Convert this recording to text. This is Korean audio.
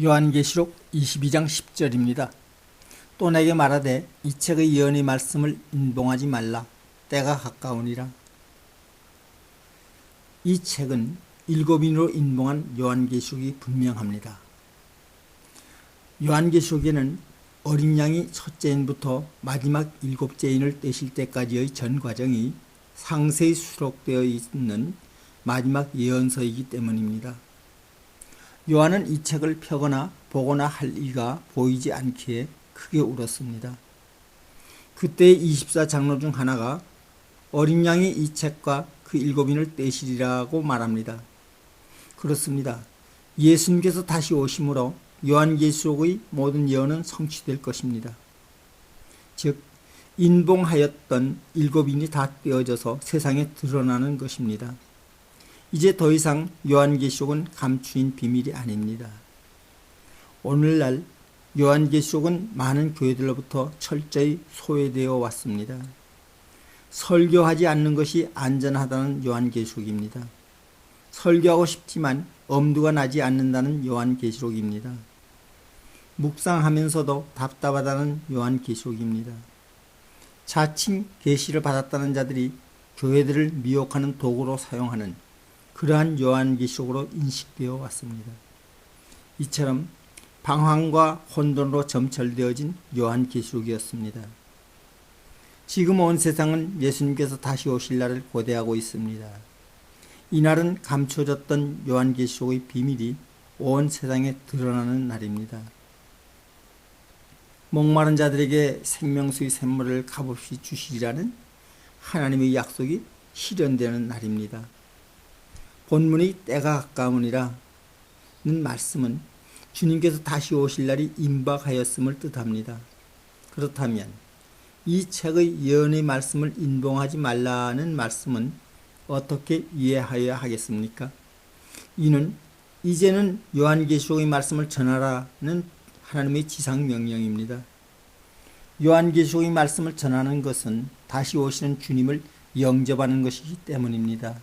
요한계시록 22장 10절입니다. 또 내게 말하되 이 책의 예언의 말씀을 인봉하지 말라 때가 가까우니라. 이 책은 일곱인으로 인봉한 요한계시록이 분명합니다. 요한계시록에는 어린 양이 첫째인부터 마지막 일곱째인을 떼실 때까지의 전 과정이 상세히 수록되어 있는 마지막 예언서이기 때문입니다. 요한은 이 책을 펴거나 보거나 할 이가 보이지 않기에 크게 울었습니다. 그때 24장로 중 하나가 어린 양이 이 책과 그 일곱인을 떼시리라고 말합니다. 그렇습니다. 예수님께서 다시 오심으로 요한계시록의 모든 예언은 성취될 것입니다. 즉 인봉하였던 일곱인이 다 떼어져서 세상에 드러나는 것입니다. 이제 더 이상 요한계시록은 감추인 비밀이 아닙니다. 오늘날 요한계시록은 많은 교회들로부터 철저히 소외되어 왔습니다. 설교하지 않는 것이 안전하다는 요한계시록입니다. 설교하고 싶지만 엄두가 나지 않는다는 요한계시록입니다. 묵상하면서도 답답하다는 요한계시록입니다. 자칭 계시를 받았다는 자들이 교회들을 미혹하는 도구로 사용하는 그러한 요한계시록으로 인식되어 왔습니다. 이처럼 방황과 혼돈으로 점철되어진 요한계시록이었습니다. 지금 온 세상은 예수님께서 다시 오실 날을 고대하고 있습니다. 이날은 감춰졌던 요한계시록의 비밀이 온 세상에 드러나는 날입니다. 목마른 자들에게 생명수의 샘물을 값없이 주시리라는 하나님의 약속이 실현되는 날입니다. 본문의 때가 가까우니라는 말씀은 주님께서 다시 오실 날이 임박하였음을 뜻합니다. 그렇다면 이 책의 예언의 말씀을 인봉하지 말라는 말씀은 어떻게 이해하여야 하겠습니까? 이는 이제는 요한계시록의 말씀을 전하라는 하나님의 지상 명령입니다. 요한계시록의 말씀을 전하는 것은 다시 오시는 주님을 영접하는 것이기 때문입니다.